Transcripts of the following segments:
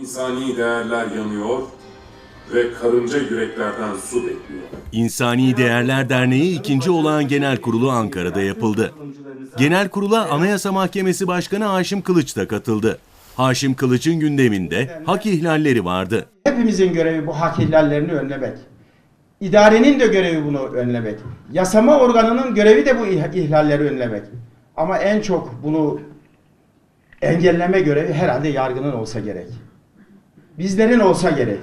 İnsani değerler yanıyor ve karınca yüreklerden su bekliyor. İnsani Değerler Derneği ikinci olağan genel kurulu Ankara'da yapıldı. Genel kurula Anayasa Mahkemesi Başkanı Haşim Kılıç da katıldı. Haşim Kılıç'ın gündeminde hak ihlalleri vardı. Hepimizin görevi bu hak ihlallerini önlemek. İdarenin de görevi bunu önlemek. Yasama organının görevi de bu ih- ihlalleri önlemek. Ama en çok bunu engelleme görevi herhalde yargının olsa gerek. Bizlerin olsa gerek.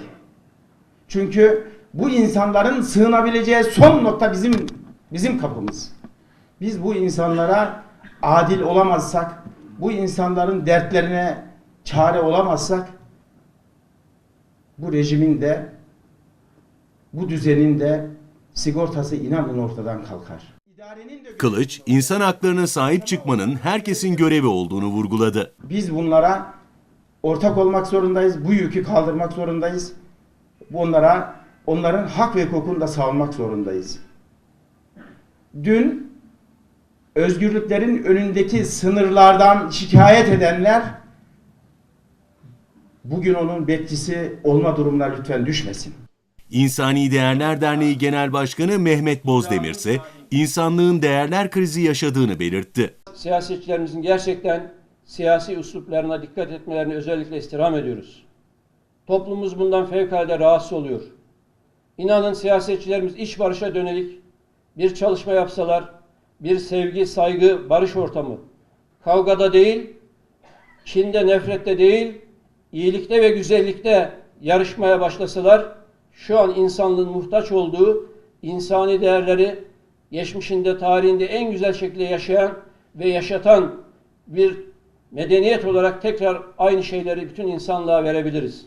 Çünkü bu insanların sığınabileceği son nokta bizim bizim kapımız. Biz bu insanlara adil olamazsak, bu insanların dertlerine çare olamazsak bu rejimin de bu düzenin de sigortası inanın ortadan kalkar. Kılıç, insan haklarına sahip çıkmanın herkesin görevi olduğunu vurguladı. biz bunlara ortak olmak zorundayız. Bu yükü kaldırmak zorundayız. Bunlara onların hak ve hukukunu da savunmak zorundayız. Dün özgürlüklerin önündeki sınırlardan şikayet edenler bugün onun bekçisi olma durumuna lütfen düşmesin. İnsani Değerler Derneği Genel Başkanı Mehmet Bozdemir ise insanlığın değerler krizi yaşadığını belirtti. siyasetçilerimizin gerçekten siyasi üsluplarına dikkat etmelerini özellikle istirham ediyoruz. Toplumumuz bundan fevkalade rahatsız oluyor. İnanın siyasetçilerimiz iç barışa dönelik bir çalışma yapsalar, bir sevgi, saygı, barış ortamı, kavgada değil, kinde, nefrette değil, iyilikte ve güzellikte yarışmaya başlasalar, şu an insanlığın muhtaç olduğu insani değerleri geçmişinde, tarihinde en güzel şekilde yaşayan ve yaşatan bir medeniyet olarak tekrar aynı şeyleri bütün insanlığa verebiliriz.